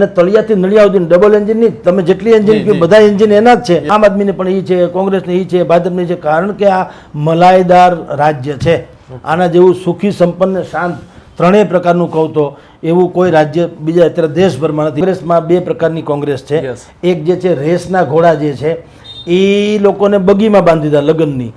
અને તળિયાથી નળિયા સુધી double engine નહીં તમે જેટલી એન્જિન કહો બધા એન્જિન એના જ છે. આમ આદમીને પણ એ છે કોંગ્રેસને એ છે ભાજપને છે કારણ કે આ મલાઈદાર રાજ્ય છે. આના જેવું સુખી સંપન્ન શાંત ત્રણેય પ્રકારનું કહું તો એવું કોઈ રાજ્ય બીજા અત્યારે દેશભરમાં નથી. કોંગ્રેસમાં બે પ્રકારની કોંગ્રેસ છે. એક જે છે રેસના ઘોડા જે છે એ લોકોને બગીમાં બાંધી દીધા લગ્નની.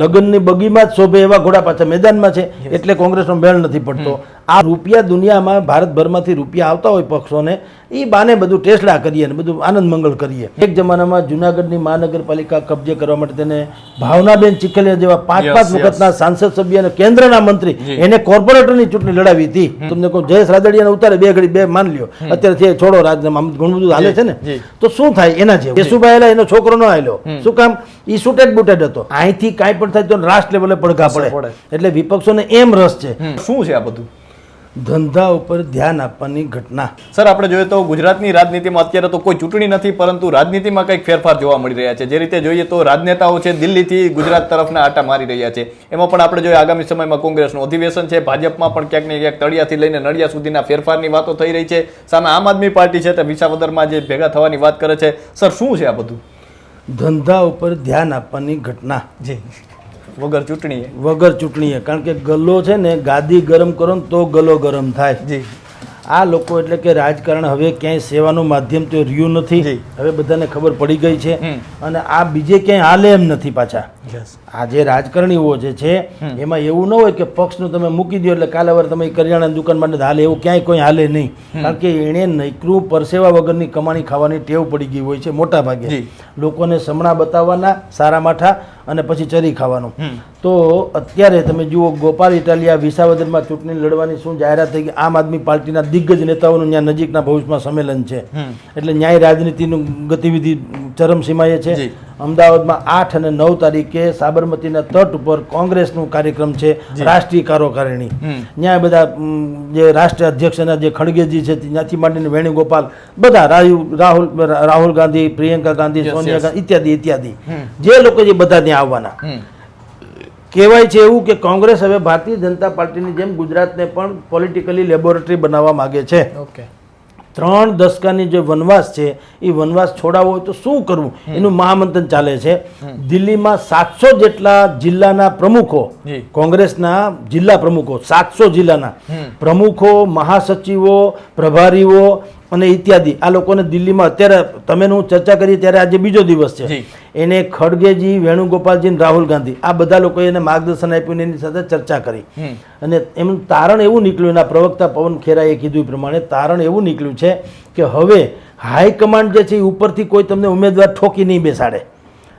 લગ્નની બગીમાં જ શોભે એવા ઘોડા પાછા મેદાનમાં છે. એટલે કોંગ્રેસનો મેળ નથી પડતો. આ રૂપિયા દુનિયામાં ભારતભરમાંથી રૂપિયા આવતા હોય પક્ષોને એ બાને બધું ટેસડા કરીએ ને બધું આનંદ મંગળ કરીએ. એક જમાનામાં જુનાગઢની મહાનગરપાલિકા કબજે કરવા માટે તેને ભાવનાબેન ચિખલિયા જેવા પાંચ પાંચ વખતના સાંસદ સભ્ય અને કેન્દ્રના મંત્રી એને કોર્પોરેટરની ચૂંટણી લડાવી હતી. તમને કહું જયેશ રાદડિયાને ઉતારે બે ઘડી બે માન લ્યો. અત્યારે છોડો રાજીનામા ઘણું બધું હાલે છે ને? તો શું થાય? એના જેવું. કેશુભાઈ એનો છોકરો ન આવેલો શું કામ? ઈ સુટેડ બુટેડ હતો. અહીંથી કાંઈ પણ થાય તો રાષ્ટ્ર લેવલે પડઘા પડે. પડે. એટલે વિપક્ષોને એમ રસ છે. શું છે આ બધું? ધંધા ઉપર ધ્યાન આપવાની ઘટના. સર આપણે જોઈએ તો ગુજરાતની રાજનીતિમાં અત્યારે તો કોઈ ચૂંટણી નથી પરંતુ રાજનીતિમાં કંઈક ફેરફાર જોવા મળી રહ્યા છે. જે રીતે જોઈએ તો રાજનેતાઓ છે દિલ્હીથી ગુજરાત તરફના આટા મારી રહ્યા છે. એમાં પણ આપણે જોઈએ આગામી સમયમાં કોંગ્રેસનું અધિવેશન છે. ભાજપમાં પણ ક્યાંક ને ક્યાંક તળિયાથી લઈને નડિયા સુધીના ફેરફારની વાતો થઈ રહી છે. સામે આમ આદમી પાર્ટી છે તે વિસાવદરમાં જે ભેગા થવાની વાત કરે છે. સર શું છે આ બધું? ધંધા ઉપર ધ્યાન આપવાની ઘટના. જી. વગર ચૂંટણીએ. વગર ચૂંટણીએ. કારણ કે ગલ્લો છે ને ગાદી ગરમ કરો ને તો ગલ્લો ગરમ થાય. જી. આ લોકો એટલે કે રાજકારણ હવે ક્યાંય સેવાનું માધ્યમ તો રહ્યું નથી. હવે બધાને ખબર પડી ગઈ છે. અને આ બીજે ક્યાંય હાલે એમ નથી પાછા. આ જે રાજકારણીઓ જે છે એમાં એવું ન હોય કે પક્ષનું તમે મૂકી દો એટલે કાલે વાર તમે કરિયાણાની દુકાન માટે હાલે એવું ક્યાંય કોઈ હાલે નહીં. કારણ કે એણે નૈકરું પરસેવા વગરની કમાણી ખાવાની ટેવ પડી ગઈ હોય છે મોટા ભાગે. લોકોને સમણા બતાવવાના સારા માઠા અને પછી ચરી ખાવાનું. તો અત્યારે તમે જુઓ ગોપાલ ઇટાલિયા વિસાવદરમાં ચૂંટણી લડવાની શું જાહેરાત થઈ ગઈ? આમ આદમી પાર્ટીના દિગ્ગજ નેતાઓનું ત્યાં નજીકના ભવિષ્યમાં સંમેલન છે. એટલે ન્યાય રાજનીતિનું ગતિવિધિ ચરમસીમાએ છે. અમદાવાદમાં આઠ અને નવ તારીખે સાબરમતીના તટ ઉપર કોંગ્રેસનું કાર્યક્રમ છે રાષ્ટ્રીય કાર્યકારિણી ત્યાં બધા જે રાષ્ટ્રીય અધ્યક્ષના જે ખડગેજી છે ત્યાંથી માંડીને વેણુગોપાલ બધા રાહુલ રાહુલ ગાંધી પ્રિયંકા ગાંધી સોનિયા ગાંધી ઇત્યાદિ ઇત્યાદિ. જે લોકો જે બધા ત્યાં આવવાના. કહેવાય છે એવું કે કોંગ્રેસ હવે ભારતીય જનતા પાર્ટીની જેમ ગુજરાતને પણ પોલિટિકલી લેબોરેટરી બનાવવા માગે છે. ઓકે ત્રણ દશકાની જે વનવાસ છે એ વનવાસ છોડાવવો હોય તો શું કરવું? એનું મહામંથન ચાલે છે. દિલ્હીમાં સાતસો જેટલા જિલ્લાના પ્રમુખો કોંગ્રેસના જિલ્લા પ્રમુખો સાતસો જિલ્લાના પ્રમુખો મહાસચિવો પ્રભારીઓ અને ઇત્યાદિ. આ લોકોને દિલ્હીમાં અત્યારે તમે હું ચર્ચા કરી ત્યારે આજે બીજો દિવસ છે. એને ખડગેજી વેણુગોપાલજી અને રાહુલ ગાંધી આ બધા લોકોએ એને માર્ગદર્શન આપ્યું એની સાથે ચર્ચા કરી. અને એમનું તારણ એવું નીકળ્યું એના પ્રવક્તા પવન ખેરાએ કીધું એ પ્રમાણે તારણ એવું નીકળ્યું છે કે હવે હાઈકમાન્ડ જે છે એ ઉપરથી કોઈ તમને ઉમેદવાર ઠોકી નહીં બેસાડે.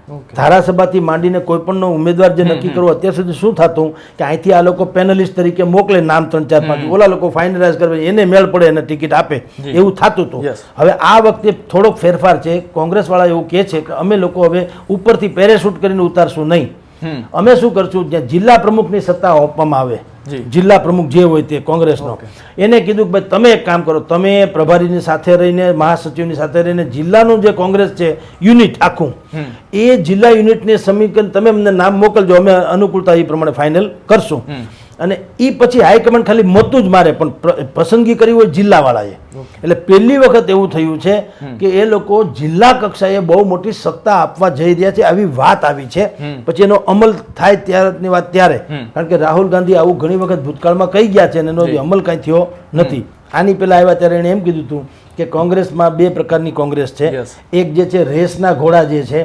ધારાસભાથી માંડીને કોઈપણનો ઉમેદવાર જે નક્કી કરવો અત્યાર સુધી શું થતું કે અહીંથી આ લોકો પેનલિસ્ટ તરીકે મોકલે નામ ત્રણ ચાર પાંચ. ઓલા લોકો ફાઇનલાઇઝ કરે એને મેળ પડે એને ટિકિટ આપે. એવું થતું હતું હવે આ વખતે થોડોક ફેરફાર છે. કોંગ્રેસવાળા એવું કહે છે કે અમે લોકો હવે ઉપરથી પેરેશૂટ કરીને ઉતારશું નહીં. અમે શું કરશું? જ્યાં જિલ્લા પ્રમુખની સત્તા આપવામાં આવે જિલ્લા પ્રમુખ જે હોય તે કોંગ્રેસનો. એને કીધું કે ભાઈ તમે એક કામ કરો તમે પ્રભારીની સાથે રહીને મહાસચિવની સાથે રહીને જિલ્લાનું જે કોંગ્રેસ છે યુનિટ આખું એ જિલ્લા યુનિટની સમીકરણ તમે અમને નામ મોકલજો અમે અનુકૂળતા એ પ્રમાણે ફાઇનલ કરશું. અને એ પછી હાઈકમાન્ડ ખાલી મતું જ મારે પણ પસંદગી કરી હોય જિલ્લાવાળાએ. એટલે પહેલી વખત એવું થયું છે કે એ લોકો જિલ્લા કક્ષાએ બહુ મોટી સત્તા આપવા જઈ રહ્યા છે આવી વાત આવી છે. પછી એનો અમલ થાય ત્યારની વાત ત્યારે. કારણ કે રાહુલ ગાંધી આવું ઘણી વખત ભૂતકાળમાં કહી ગયા છે અને એનો અમલ કાંઈ થયો નથી. આની પહેલા આવ્યા ત્યારે એણે એમ કીધું હતું કે કોંગ્રેસમાં બે પ્રકારની કોંગ્રેસ છે. એક જે છે રેસના ઘોડા જે છે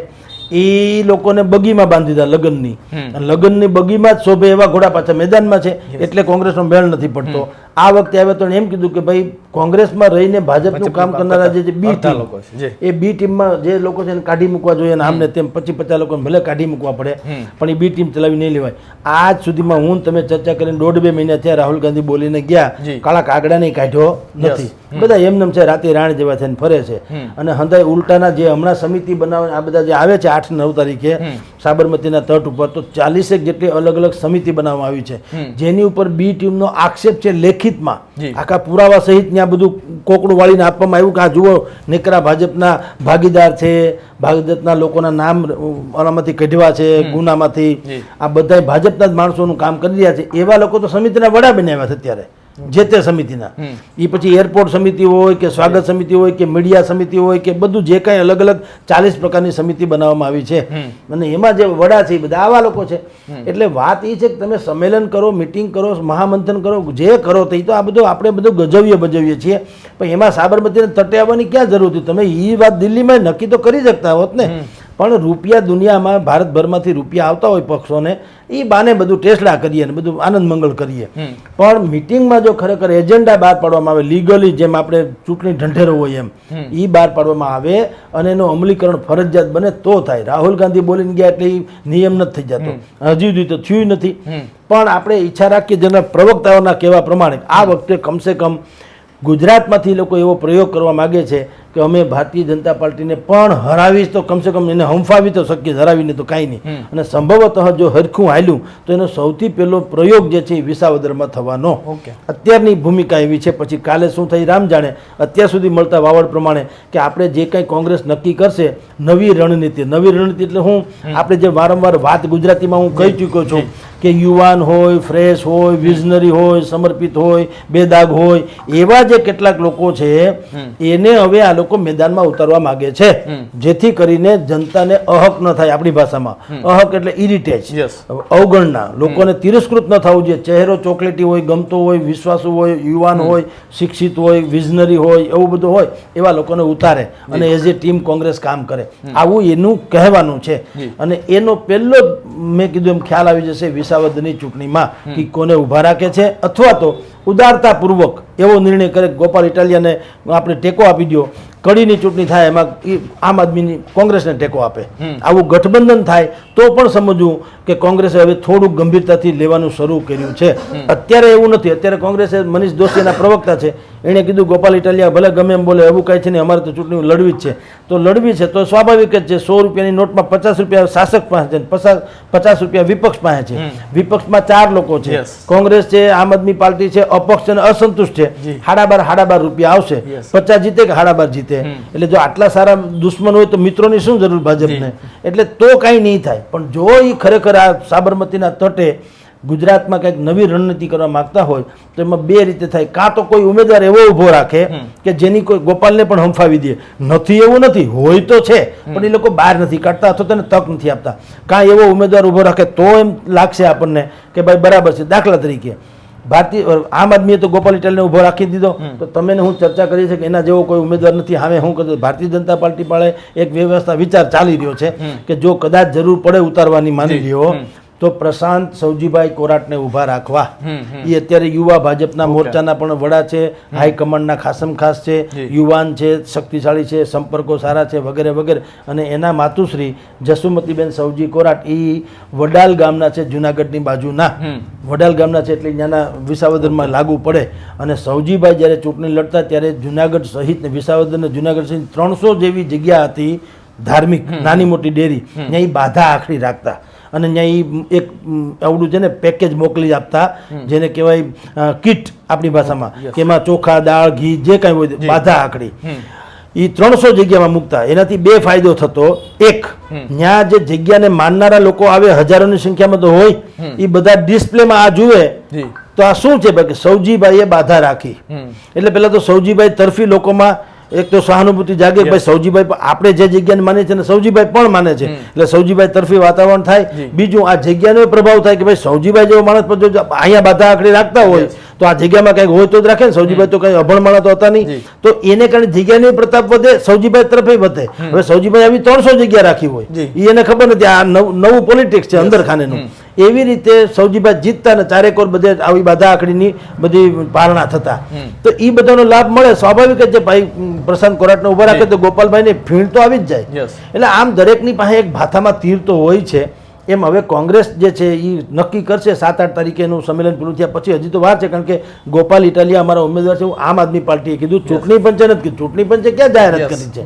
એ લોકોને બગીમાં બાંધી દીધા લગ્નની. લગ્નની બગીમાં જ શોભે એવા ઘોડા પાછા મેદાનમાં છે એટલે કોંગ્રેસનો મેળ નથી પડતો. આ વખતે આવે તો એમ કીધું કે ભાઈ કોંગ્રેસમાં રહીને ભાજપનું કામ કરનારા જે બી લોકો છે એ બી ટીમમાં જે લોકો છે એને કાઢી મૂકવા જોઈએ અને આમને તેમ પચીસ પચાસ લોકોને ભલે કાઢી મૂકવા પડે પણ એ બી ટીમ ચલાવી નહીં લેવાય. આજ સુધીમાં હું તમે ચર્ચા કરીને દોઢ બે મહિના થયા રાહુલ ગાંધી બોલીને ગયા કાળા કાગડા નહીં કાઢ્યો નથી. બધા એમનેમ છે રાતે રાણ જેવા થઈને ફરે છે. અને હંદાય ઉલટાના જે હમણાં સમિતિ બનાવે આ બધા જે આવે છે આઠ નવ તારીખે સાબરમતીના તટ ઉપર તો ચાલીસેક જેટલી અલગ અલગ સમિતિ બનાવવામાં આવી છે. જેની ઉપર બી ટીમનો આક્ષેપ છે લેખિતમાં. આખા પુરાવા સહિત ત્યાં બધું કોકડું વાળીને આપવામાં આવ્યું કે આ જુઓ નીકરા ભાજપના ભાગીદાર છે ભાગીદારના લોકોના નામ આનામાંથી કઢવા છે ગુનામાંથી. આ બધા ભાજપના જ માણસોનું કામ કરી રહ્યા છે. એવા લોકો તો સમિતિના વડા બનાવ્યા છે અત્યારે. જે તે સમિતિના. એ પછી એરપોર્ટ સમિતિ હોય કે સ્વાગત સમિતિ હોય કે મીડિયા સમિતિ હોય કે બધું જે કાંઈ અલગ અલગ ચાલીસ પ્રકારની સમિતિ બનાવવામાં આવી છે. અને એમાં જે વડા છે એ બધા આવા લોકો છે. એટલે વાત એ છે કે તમે સંમેલન કરો મિટિંગ કરો મહામંથન કરો જે કરો તે તો આ બધું આપણે બધું ગજવીએ બજવીએ છીએ. પણ એમાં સાબરમતીને તટે આવવાની ક્યાં જરૂર હતી? તમે એ વાત દિલ્હીમાં નક્કી તો કરી શકતા હોત ને. પણ રૂપિયા દુનિયામાં ભારતભરમાંથી રૂપિયા આવતા હોય પક્ષોને એ બાને બધું ટેસ્લા કરીએ ને બધું આનંદ મંગલ કરીએ. પણ મિટિંગમાં જો ખરેખર એજન્ડા બહાર પાડવામાં આવે લીગલી જેમ આપણે ચૂંટણી ઢંઢેરો હોય એમ એ બહાર પાડવામાં આવે અને એનું અમલીકરણ ફરજિયાત બને તો થાય. રાહુલ ગાંધી બોલીને ગયા એટલે નિયમ નથી થઈ જતો. હજી સુધી તો થયું નથી. પણ આપણે ઈચ્છા રાખીએ જેના પ્રવક્તાઓના કહેવા પ્રમાણે આ વખતે કમસે કમ ગુજરાતમાંથી લોકો એવો પ્રયોગ કરવા માગે છે કે અમે ભારતીય જનતા પાર્ટીને પણ હરાવી તો કમસે કમ એને હંફાવી તો શકીએ હરાવીને તો કાંઈ નહીં. અને સંભવતઃ જો હરખું હાલ્યું તો એનો સૌથી પહેલો પ્રયોગ જે છે એ વિસાવદરમાં થવાનો. અત્યારની ભૂમિકા એવી છે પછી કાલે શું થઈ રામ જાણે અત્યાર સુધી મળતા વાવડ પ્રમાણે કે આપણે જે કાંઈ કોંગ્રેસ નક્કી કરશે નવી રણનીતિ નવી રણનીતિ એટલે હું આપણે જે વારંવાર વાત ગુજરાતીમાં હું કહી ચૂક્યો છું કે યુવાન હોય ફ્રેશ હોય વિઝનરી હોય સમર્પિત હોય બેદાગ હોય એવા જે કેટલાક લોકો છે એને હવે આ લોકો મેદાનમાં ઉતારવા માંગે છે જેથી કરીને જનતાને અહક ન થાય આપણી ભાષામાં. અહક એટલે ઇરિટેજ અવગણના. લોકોને તિરસ્કૃત ન થવું જોઈએ. ચહેરો ચોકલેટી હોય ગમતો હોય વિશ્વાસુ હોય યુવાન હોય શિક્ષિત હોય વિઝનરી હોય એવું બધું હોય એવા લોકોને ઉતારે અને એઝ એ ટીમ કોંગ્રેસ કામ કરે. આવું એનું કહેવાનું છે. અને એનો પહેલો મેં કીધું એમ ખ્યાલ આવી જશે વિસાવદની ચૂંટણીમાં કે કોને ઊભા રાખે છે અથવા તો ઉદારતાપૂર્વક એવો નિર્ણય કરે ગોપાલ ઇટાલિયાને આપણે ટેકો આપી દો કડીની ચૂંટણી થાય એમાં આમ આદમીની કોંગ્રેસને ટેકો આપે. આવું ગઠબંધન થાય તો પણ સમજવું કે કોંગ્રેસે હવે થોડુંક ગંભીરતાથી લેવાનું શરૂ કર્યું છે. અત્યારે એવું નથી. અત્યારે કોંગ્રેસે મનીષ દોશીના પ્રવક્તા છે. એણે કીધું ગોપાલ ઇટાલિયા ભલે ગમે એમ બોલે એવું કાંઈ છે નહીં. અમારે તો ચૂંટણી લડવી જ છે. તો લડવી છે તો સ્વાભાવિક જ છે. સો રૂપિયાની નોટમાં પચાસ રૂપિયા શાસક પાસે છે પચાસ પચાસ રૂપિયા વિપક્ષ પાસે છે. વિપક્ષમાં ચાર લોકો છે. કોંગ્રેસ છે આમ આદમી પાર્ટી છે અપક્ષ છે અને અસંતુષ્ટ છે. હાડાબાર હાડા બાર રૂપિયા આવશે. પચાસ જીતે કે હાડા બાર જીતે એટલે જો આટલા સારા દુશ્મન હોય તો મિત્રોની શું જરૂર ભાજપને? એટલે તો કાંઈ નહીં થાય. પણ જો એ ખરેખર આ સાબરમતીના તટે ગુજરાતમાં કંઈક નવી રણનીતિ કરવા માંગતા હોય તો એમાં બે રીતે થાય. કાં તો કોઈ ઉમેદવાર એવો ઊભો રાખે કે જેની કોઈ ગોપાલને પણ હંફાવી દે. નથી એવું નથી હોય તો છે પણ એ લોકો બહાર નથી કાઢતા અથવા તેને તક નથી આપતા. કાં એવો ઉમેદવાર ઊભો રાખે તો એમ લાગશે આપણને કે ભાઈ બરાબર છે દાખલા તરીકે. ભારતીય આમ આદમીએ તો ગોપાલ ઇટાલીને ઊભો રાખી દીધો. તો તમે હું ચર્ચા કરી છે કે એના જેવો કોઈ ઉમેદવાર નથી. હવે હું કરું ભારતીય જનતા પાર્ટી પાસે એક વ્યવસ્થા વિચાર ચાલી રહ્યો છે કે જો કદાચ જરૂર પડે ઉતારવાની માની લ્યો તો પ્રશાંત સૌજીભાઈ કોરાટને ઊભા રાખવા. એ અત્યારે યુવા ભાજપના મોરચાના પણ વડા છે હાઈકમાન્ડના ખાસમ ખાસ છે યુવાન છે શક્તિશાળી છે સંપર્કો સારા છે વગેરે વગેરે. અને એના માતુશ્રી જસુમતીબેન સૌજી કોરાટ એ વડાલ ગામના છે જુનાગઢની બાજુના. વડાલ ગામના છે એટલે ત્યાંના વિસાવદરમાં લાગુ પડે. અને સૌજીભાઈ જ્યારે ચૂંટણી લડતા ત્યારે જુનાગઢ સહિત વિસાવદર અને જુનાગઢ સહિત ત્રણસો જેવી જગ્યા હતી ધાર્મિક નાની મોટી ડેરી. ત્યાં બાધા આખરી રાખતા. અને ત્યાં એક આવડું છે ને પેકેજ મોકલી આપતા જેને કહેવાય કીટ આપણી ભાષામાં. કે એમાં ચોખા દાળ ઘી જે કાંઈ હોય બાધા આકડી એ ત્રણસો જગ્યામાં મૂકતા. એનાથી બે ફાયદો થતો. એક ત્યાં જે જગ્યાને માનનારા લોકો આવે હજારોની સંખ્યામાં તો હોય એ બધા ડિસ્પ્લેમાં આ જુએ તો આ શું છે? ભાઈ સૌજીભાઈએ બાધા રાખી. એટલે પેલા તો સૌજીભાઈ તરફી લોકોમાં એક તો સહાનુભૂતિ જાગે ભાઈ સૌજીભાઈ પણ આપણે જે જગ્યાને માને છે ને સૌજીભાઈ પણ માને છે. એટલે સૌજીભાઈ તરફી વાતાવરણ થાય. બીજું આ જગ્યાનો પ્રભાવ થાય કે ભાઈ સૌજીભાઈ જેવો માણસ પર જો અહીંયા બાધા આખડી રાખતા હોય તો આ જગ્યામાં કંઈક હોય તો જ રાખે ને? સૌજીભાઈ તો કઈ અભણ માણસ તો હતા નહીં. તો એને કારણે જગ્યાની પ્રતાપ વધે સૌજીભાઈ તરફે વધે. હવે સૌજીભાઈ આવી ત્રણસો જગ્યા રાખી હોય. એને ખબર નથી આ નવ- પોલિટિક્સ છે અંદર ખાનેનું એવી રીતે સૌજીભાઈ જીતતા ને ચારેકોર બધે આવી બાધા આકડીની બધી પારણા થતા. તો એ બધાનો લાભ મળે. સ્વાભાવિક જ ભાઈ પ્રશાંત કોરાટને ઊભા રાખે તો ગોપાલભાઈને ભીણ તો આવી જ જાય. એટલે આમ દરેકની પાસે એક ભાથામાં તીર તો હોય છે. એમ હવે કોંગ્રેસ જે છે એ નક્કી કરશે સાત આઠ તારીખેનું સંમેલન પૂરું થયા પછી હજી તો વાર છે કારણ કે ગોપાલ ઇટાલિયા અમારા ઉમેદવાર છે આમ આદમી પાર્ટીએ કીધું ચૂંટણી પંચે નથી કીધું. ચૂંટણી પંચે ક્યાં જાહેરાત કરી છે?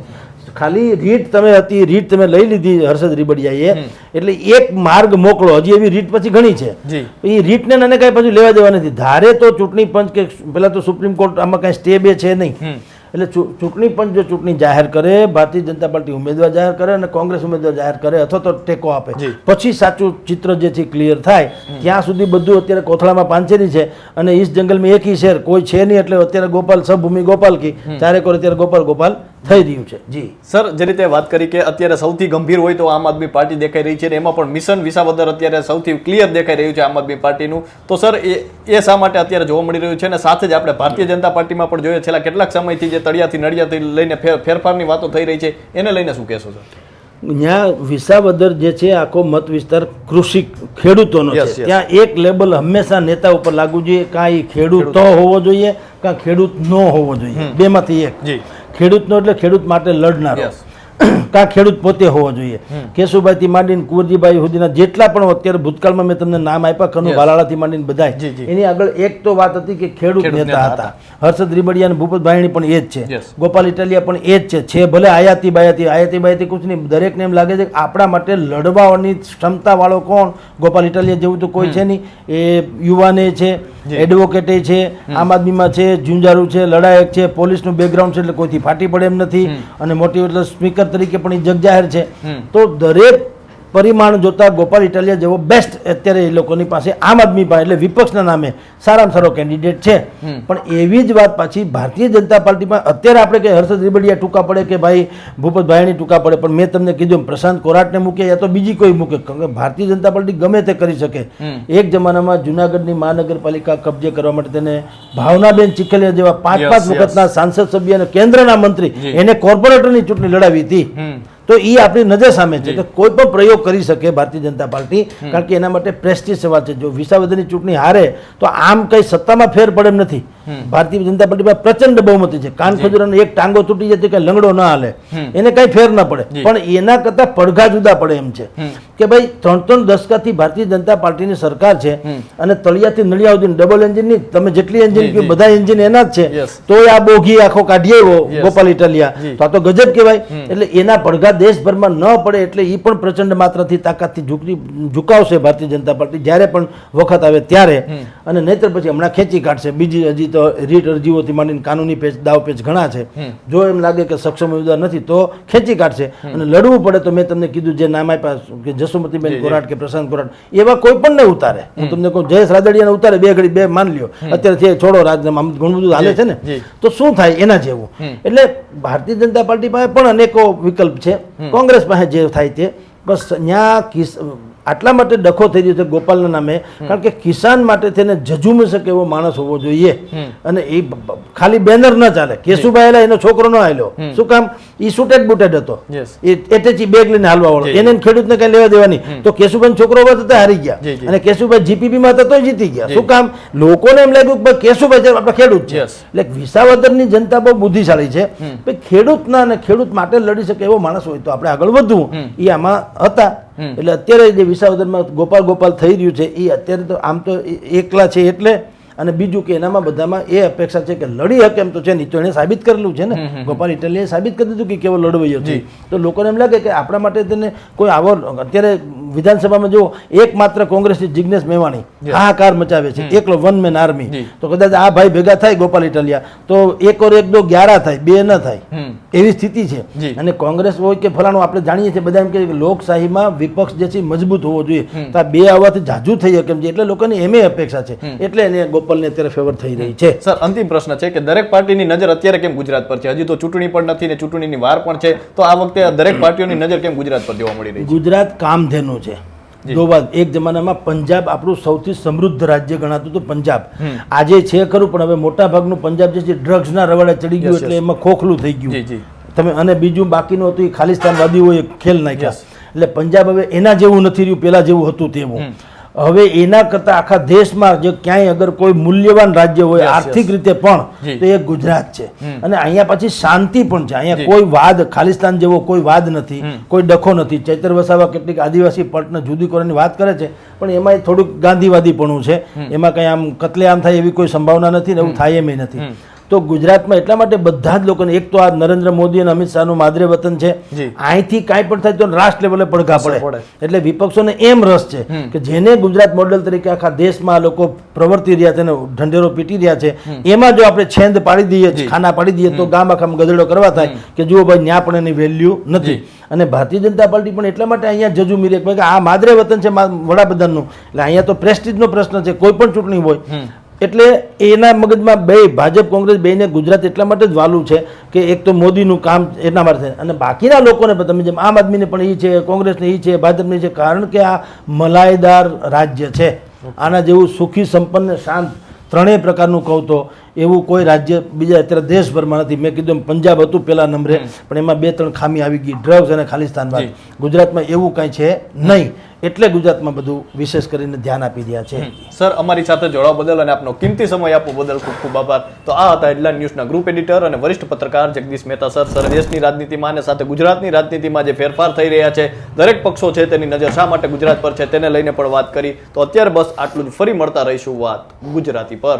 ખાલી રીટ તમે હતી રીટ તમે લઈ લીધી હર્ષદ રીબડિયાએ. એટલે એક માર્ગ મોકલો હજી એવી રીટ પછી ઘણી છે. એ રીટને નાને કાંઈ પછી લેવા દેવા નથી. ધારે તો ચૂંટણી પંચ કે પેલા તો સુપ્રીમ કોર્ટ આમાં કાંઈ સ્ટે બે છે નહીં. એટલે ચૂંટણી પણ જો ચૂંટણી જાહેર કરે ભારતીય જનતા પાર્ટી ઉમેદવાર જાહેર કરે અને કોંગ્રેસ ઉમેદવાર જાહેર કરે અથવા તો ટેકો આપે. પછી સાચું ચિત્ર જે છે ક્લિયર થાય ત્યાં સુધી બધું અત્યારે કોથળામાં પાંચેરી છે અને ઈસ જંગલમાં એક ઈ શેર કોઈ છે નહીં એટલે અત્યારે ગોપાલ સભૂમિ ગોપાલ કી. ચારે કોર અત્યારે ગોપાલ ગોપાલ થઈ રહ્યું છે. જી. સર જે રીતે વાત કરી કે અત્યારે સૌથી ગંભીર હોય તો આમ આદમી પાર્ટી દેખાઈ રહી છે અને એમાં પણ મિશન વિસાવદર અત્યારે સૌથી ક્લિયર દેખાઈ રહ્યું છે આમ આદમી પાર્ટીનું. તો સર એ એ શા માટે અત્યારે જોવા મળી રહ્યું છે? અને સાથે જ આપણે ભારતીય જનતા પાર્ટીમાં પણ જોઈએ છેલ્લા કેટલાક સમયથી જે તળિયાથી નડિયાથી લઈને ફેરફારની વાતો થઈ રહી છે. એને લઈને શું કહેશો સર? ત્યાં વિસાવદર જે છે આખો મત વિસ્તાર કૃષિ ખેડૂતોનો છે. ત્યાં એક લેબલ હંમેશા નેતા ઉપર લાગવું જોઈએ. કાં એ ખેડૂત. તો હોવો જોઈએ કાં ખેડૂત ન હોવો જોઈએ. બેમાંથી એક. જી. ખેડૂતનો એટલે ખેડૂત માટે લડનારો. કાં ખેડૂત પોતે હોવો જોઈએ? કેશુભાઈથી માંડીને કુંવરજીભાઈ સુધીના જેટલા પણ અત્યારે ભૂતકાળમાં મેં તમને નામ આપ્યા કનુ. ભાલાળાથી માંડીને બધા. એની આગળ એક તો વાત હતી કે ખેડૂત નેતા હતા. હર્ષદ રીબડિયા અને ભૂપત ભાઈણી પણ એ જ છે. ગોપાલ ઇટાલિયા પણ એ જ છે. છે ભલે આયાતી બાયાતી આયાતી બાયાતી કુછ નહીં દરેકને એમ લાગે છે કે આપણા માટે લડવાની ક્ષમતા વાળો કોણ? ગોપાલ ઇટાલિયા જેવું તો કોઈ છે નહીં. એ યુવાને છે. એડવોકેટે છે આમ આદમીમાં છે ઝુંઝારું છે લડાયક છે પોલીસનું બેકગ્રાઉન્ડ છે એટલે કોઈથી ફાટી પડે એમ નથી. અને મોટી એટલે સ્પીકર તરીકે પણ એ જગજાહેર છે. તો દરેક પરિમાણ જોતા ગોપાલ ઇટાલિયા જેવો બેસ્ટ અત્યારે એ લોકોની પાસે આમ આદમી પાસે એટલે વિપક્ષના નામે સારામાં સારો કેન્ડિડેટ છે. પણ એવી જ વાત પાછી ભારતીય જનતા પાર્ટીમાં અત્યારે આપણે કે હર્ષદ રીબડિયા ટૂંકા પડે કે ભાઈ ભૂપત ભાઈની ટૂંકા પડે પણ મેં તમને કીધું પ્રશાંત કોરાટને મૂકે યા તો બીજી કોઈ મૂકે કારણ કે ભારતીય જનતા પાર્ટી ગમે તે કરી શકે. એક જમાનામાં જુનાગઢની મહાનગરપાલિકા કબજે કરવા માટે તેને ભાવનાબેન ચીખલિયા જેવા પાંચ પાંચ. વખતના સાંસદ સભ્ય અને કેન્દ્રના મંત્રી. એને કોર્પોરેટરની ચૂંટણી લડાવી હતી. તો એ આપણી નજર સામે છે કે કોઈ પણ પ્રયોગ કરી શકે ભારતીય જનતા પાર્ટી કારણ કે એના માટે પ્રેસ્ટીજ સવાલ છે. જો વિસાવદરની ચૂંટણી હારે તો આમ કઈ સત્તામાં ફેર પડે એમ નથી. ભારતીય જનતા પાર્ટીમાં પ્રચંડ બહુમતી છે. કાન ખજુરાનો એક ટાંગો તૂટી જાય કે લંગડો ના હાલે. એને કઈ ફેર ના પડે. પણ એના કરતા પડઘા જુદા પડે એમ છે. કે ભાઈ ત્રણ ત્રણ દશકાથી ભારતીય જનતા પાર્ટીની સરકાર છે અને તળિયાથી નળિયા સુધી ડબલ એન્જિનની તમે જેટલી એન્જિન જી, બધા એન્જિન એના જ છે. તો આ બોઘી આખો કાઢી આવ્યો ગોપાલ ઇટાલિયા. તો આ તો ગજબ કહેવાય. એટલે એના પડઘા દેશભરમાં ન પડે એટલે એ પણ પ્રચંડ માત્રાથી તાકાતથી ઝૂકી ઝુકાવશે ભારતીય જનતા પાર્ટી. જ્યારે પણ વખત આવે ત્યારે. અને નહીતર પછી હમણાં ખેંચી કાઢશે. બીજી હજી તો રીટ અરજીઓથી માંડીને કાનૂની પેચ દાવ પેચ ઘણા છે. જો એમ લાગે કે સક્ષમ ઉમેદવાર નથી તો ખેંચી કાઢશે. અને લડવું પડે તો મેં તમને કીધું જે નામ આપ્યા કે જસુમતીબેન કોરાટ કે પ્રશાંત કોરાટ એવા કોઈ પણ ને ઉતારે. હું તમને કહું જયેશ રાદડિયાને ઉતારે બે ઘડી બે માન લ્યો. અત્યારે છે છોડો રાજીનામું આમ ઘણું બધું હાલે છે ને. તો શું થાય એના જેવું? એટલે ભારતીય જનતા પાર્ટી પાસે પણ અનેકો વિકલ્પ છે. કોંગ્રેસ પાસે જે થાય તે બસ ત્યાં કિસ આટલા માટે ડખો થઈ રહ્યો છે ગોપાલના નામે કારણ કે કિસાન માટે તેને જજુમી શકે એવો માણસ હોવો જોઈએ. અને એ ખાલી બેનર ન ચાલે. કેશુભાઈ આવેલા એનો છોકરો ન આવેલો શું કામ? એ સુટેડ બુટેડ હતો. એટેચી બેગ લઈને હાલવા વાળો. એને ખેડૂતને કઈ લેવા દેવાની. તો કેશુભાઈ છોકરો હોવા છતાં હારી ગયા. અને કેશુભાઈ જીપીપી માં હતા તો જીતી ગયા. શું કામ? લોકોને એમ લાગ્યું કે કેશુભાઈ આપણે ખેડૂત છે. એટલે વિસાવદરની જનતા બહુ બુદ્ધિશાળી છે. ખેડૂતના અને ખેડૂત માટે લડી શકે એવો માણસ હોય તો આપણે આગળ વધવું. એ આમાં હતા. એટલે અત્યારે જે વિસાવદરમાં ગોપાલ ગોપાલ થઈ રહ્યું છે એ અત્યારે તો આમ તો એકલા છે એટલે અને બીજું કે એનામાં બધામાં એ અપેક્ષા છે કે લડી હકે એમ તો છે નહીં તો એને સાબિત કરેલું છે ને. ગોપાલ ઇટલીએ સાબિત કરી દીધું કે કેવો લડવૈયો છે. તો લોકોને એમ લાગે કે આપણા માટે તેને કોઈ આવો અત્યારે વિધાનસભામાં જો એકમાત્ર કોંગ્રેસની જિજ્ઞેશ મેવાણી હાહાકાર મચાવે છે એકલો વન મેન આર્મી. તો કદાચ આ ભાઈ ભેગા થાય ગોપાલ ઇટલિયા તો એક ઓર એક દો ગ્યારા થાય બે ન થાય. એવી સ્થિતિ છે. અને કોંગ્રેસ હોય કે ફલાણું આપણે જાણીએ છીએ બધા એમ કે લોકશાહીમાં વિપક્ષ જે છે મજબૂત હોવો જોઈએ. તો આ બે આવવાથી જાજુ થઈ શકે એમ છે. એટલે લોકોની એમે અપેક્ષા છે. એટલે એને ગોપાલને અત્યારે ફેવર થઈ રહી છે. સર અંતિમ પ્રશ્ન છે કે દરેક પાર્ટીની નજર અત્યારે કેમ ગુજરાત પર છે? હજી તો ચૂંટણી પણ નથી ને ચૂંટણીની વાર પણ છે. તો આ વખતે દરેક પાર્ટીઓની નજર કેમ ગુજરાત પર જોવા મળી રહી છે? ગુજરાત કામધેનું છે. જોવા એક જમાનામાં પંજાબ આપણું સૌથી સમૃદ્ધ રાજ્ય ગણાતું હતું પંજાબ. આજે છે ખરું પણ હવે મોટા ભાગનું પંજાબ જે છે ડ્રગ્સના રવાડે ચડી ગયું એટલે એમાં ખોખલું થઈ ગયું. તમે અને બીજું બાકીનું હતું એ ખાલિસ્તાનવાદીઓએ ખેલ નાખ્યા. એટલે પંજાબ હવે એના જેવું નથી રહ્યું પેલા જેવું હતું તેવું. હવે એના કરતા આખા દેશમાં જે ક્યાંય અગર કોઈ મૂલ્યવાન રાજ્ય હોય આર્થિક રીતે પણ તો એ ગુજરાત છે. અને અહીંયા પછી શાંતિ પણ છે. અહીંયા કોઈ વાદ ખાલિસ્તાન જેવો કોઈ વાદ નથી કોઈ ડખો નથી. ચૈતર વસાવા કેટલીક આદિવાસી પટને જુદી કરવાની વાત કરે છે પણ એમાં થોડુંક ગાંધીવાદીપણું છે. એમાં કંઈ આમ કતલેઆમ થાય એવી કોઈ સંભાવના નથી ને એવું થાય એમ નથી. તો ગુજરાતમાં એટલા માટે બધા જ લોકોને એક તો આ નરેન્દ્ર મોદી અને અમિત શાહનું માદરે વતન છે અહીંથી કાંઈ પણ થાય તો રાષ્ટ્ર લેવલે પડઘા પડે. એટલે વિપક્ષોને એમ રસ છે કે જેને ગુજરાત મોડેલ તરીકે આખા દેશમાં લોકો પ્રવર્તી રહ્યા છે અને ઢંઢેરો પીટી રહ્યા છે એમાં જો આપણે છેંદ પાડી દઈએ ખાના પાડી દઈએ તો ગામ આખામાં ગધેડો કરવા થાય કે જુઓ ભાઈ ન્યા પણ એની વેલ્યુ નથી. અને ભારતીય જનતા પાર્ટી પણ એટલા માટે અહીંયા જજુ મીરે કે આ માદરે વતન છે વડાપ્રધાનનું. એટલે અહીંયા તો પ્રેસ્ટીજનો પ્રશ્ન છે કોઈ પણ ચૂંટણી હોય એટલે એના મગજમાં બે ભાજપ કોંગ્રેસ બેને ગુજરાત એટલા માટે જ વાલું છે કે એક તો મોદીનું કામ એના માટે અને બાકીના લોકોને પણ તમે જેમ આમ આદમીને પણ એ છે કોંગ્રેસને એ છે ભાજપને છે કારણ કે આ મલાઈદાર રાજ્ય છે. આના જેવું સુખી સંપન્ન શાંત ત્રણેય પ્રકારનું કહું તો એવું કોઈ રાજ્ય બીજા અત્યારે દેશભરમાં નથી. મેં કીધું પંજાબ હતું પહેલા નંબરે. પણ એમાં બે ત્રણ ખામી આવી ગઈ. ડ્રગ્સ અને ખાલિસ્તાનવાદ ગુજરાતમાં એવું કંઈ છે નહીં. એટલે ગુજરાતમાં બધું વિશેષ કરીને ધ્યાન આપી રહ્યા છે. સર અમારી સાથે જોડાવા બદલ અને આપનો કિંમતી સમય આપવા બદલ ખૂબ ખૂબ આભાર. તો આ હતા હેડલાઇન ન્યૂઝના ગ્રુપ એડિટર અને વરિષ્ઠ પત્રકાર જગદીશ મહેતા સર. સર દેશની રાજનીતિમાં અને સાથે ગુજરાતની રાજનીતિમાં જે ફેરફાર થઈ રહ્યા છે દરેક પક્ષો છે તેની નજર શા માટે ગુજરાત પર છે તેને લઈને પણ વાત કરી. તો અત્યારે બસ આટલું જ. ફરી મળતા રહીશું વાત ગુજરાતી પર.